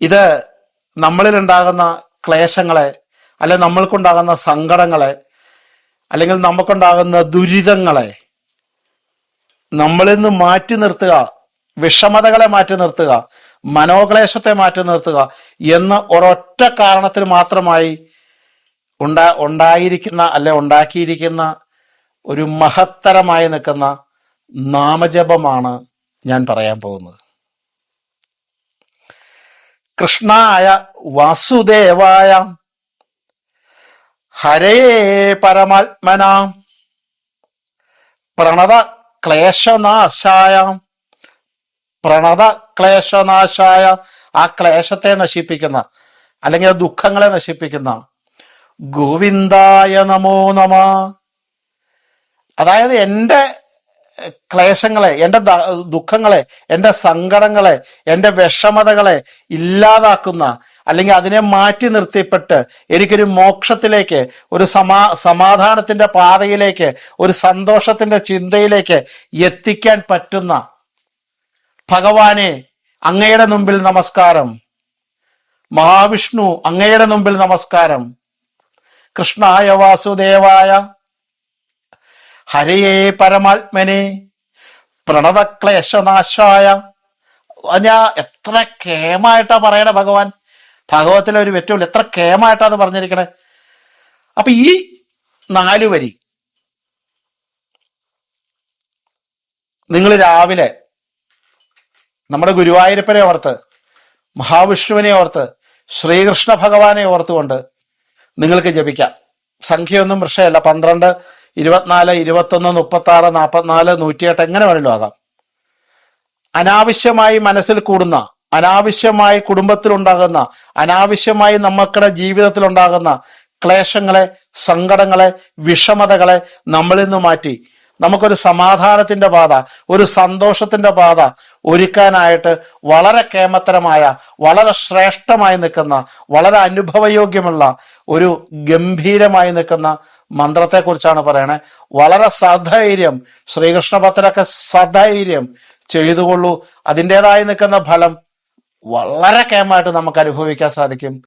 ഇത് നമ്മളിലുണ്ടാകുന്ന ക്ലേശങ്ങളെ അല്ലെ നമ്മൾക്കുണ്ടാകുന്ന സങ്കടങ്ങളെ അല്ലെങ്കിൽ നമുക്കുണ്ടാകുന്ന ദുരിതങ്ങളെ നമ്മളിൽ നിന്ന് മാറ്റി നിർത്തുക വിഷമതകളെ മാറ്റി നിർത്തുക മനോക്ലേശത്തെ മാറ്റി നിർത്തുക എന്ന ഒരൊറ്റ കാരണത്തിന് മാത്രമായി ഉണ്ടാ ഉണ്ടായിരിക്കുന്ന അല്ലെ ഉണ്ടാക്കിയിരിക്കുന്ന ഒരു മഹത്തരമായി നിൽക്കുന്ന നാമജപമാണ് ഞാൻ പറയാൻ പോകുന്നത്. കൃഷ്ണായ വാസുദേവായ. ഹരേ പരമാത്മന. പ്രണത ക്ലേശനാശായ. പ്രണത ക്ലേശനാശായ. ആ ക്ലേശത്തെ നശിപ്പിക്കുന്ന അല്ലെങ്കിൽ ദുഃഖങ്ങളെ നശിപ്പിക്കുന്ന ഗോവിന്ദായ നമോ നമ. അതായത് എന്റെ ക്ലേശങ്ങളെ എന്റെ ദുഃഖങ്ങളെ എന്റെ സങ്കടങ്ങളെ എന്റെ വിഷമതകളെ ഇല്ലാതാക്കുന്ന അല്ലെങ്കിൽ അതിനെ മാറ്റി നിർത്തിപ്പെട്ട് എനിക്കൊരു മോക്ഷത്തിലേക്ക് ഒരു സമാ സമാധാനത്തിന്റെ പാതയിലേക്ക് ഒരു സന്തോഷത്തിന്റെ ചിന്തയിലേക്ക് എത്തിക്കാൻ പറ്റുന്ന ഭഗവാനെ അങ്ങയുടെ മുമ്പിൽ നമസ്കാരം. മഹാവിഷ്ണു അങ്ങയുടെ മുമ്പിൽ നമസ്കാരം. കൃഷ്ണായ വാസുദേവായ ഹരയേ പരമാത്മനെ. പ്രണതക്ലേശനാശായ. ഞാൻ എത്ര കേമായിട്ടാ പറയണേ ഭഗവാൻ. ഭാഗവത്തിലെ ഒരു വെറ്റുള്ള എത്ര കേമായിട്ടാ അത് പറഞ്ഞിരിക്കണേ. അപ്പൊ ഈ നാലു വരി. നിങ്ങൾ രാവിലെ നമ്മുടെ ഗുരുവായൂരപ്പനെ ഓർത്ത് മഹാവിഷ്ണുവിനെ ഓർത്ത് ശ്രീകൃഷ്ണ ഭഗവാനെ ഓർത്തുകൊണ്ട് നിങ്ങൾക്ക് ജപിക്കാം. സംഖ്യയൊന്നും വൃക്ഷയല്ല പന്ത്രണ്ട് ഇരുപത്തിനാല് ഇരുപത്തൊന്ന് മുപ്പത്താറ് നാൽപ്പത്തിനാല് നൂറ്റിയെട്ട് എങ്ങനെ വേണമല്ലോ ആകാം. അനാവശ്യമായി മനസ്സിൽ കൂടുന്ന അനാവശ്യമായി കുടുംബത്തിലുണ്ടാകുന്ന അനാവശ്യമായി നമുക്കുടെ ജീവിതത്തിലുണ്ടാകുന്ന ക്ലേശങ്ങളെ സങ്കടങ്ങളെ വിഷമതകളെ നമ്മളിൽ നിന്ന് മാറ്റി നമുക്കൊരു സമാധാനത്തിന്റെ പാത ഒരു സന്തോഷത്തിന്റെ പാത ഒരുക്കാനായിട്ട് വളരെ കേമത്തരമായ വളരെ ശ്രേഷ്ഠമായി നിൽക്കുന്ന വളരെ അനുഭവയോഗ്യമുള്ള ഒരു ഗംഭീരമായി നിൽക്കുന്ന മന്ത്രത്തെക്കുറിച്ചാണ് പറയണേ. വളരെ സധൈര്യം ശ്രീകൃഷ്ണ ഭക്തരൊക്കെ സധൈര്യം ചെയ്തുകൊള്ളൂ. അതിന്റെതായി നിൽക്കുന്ന ഫലം വളരെ കേമായിട്ട് നമുക്ക് അനുഭവിക്കാൻ സാധിക്കും.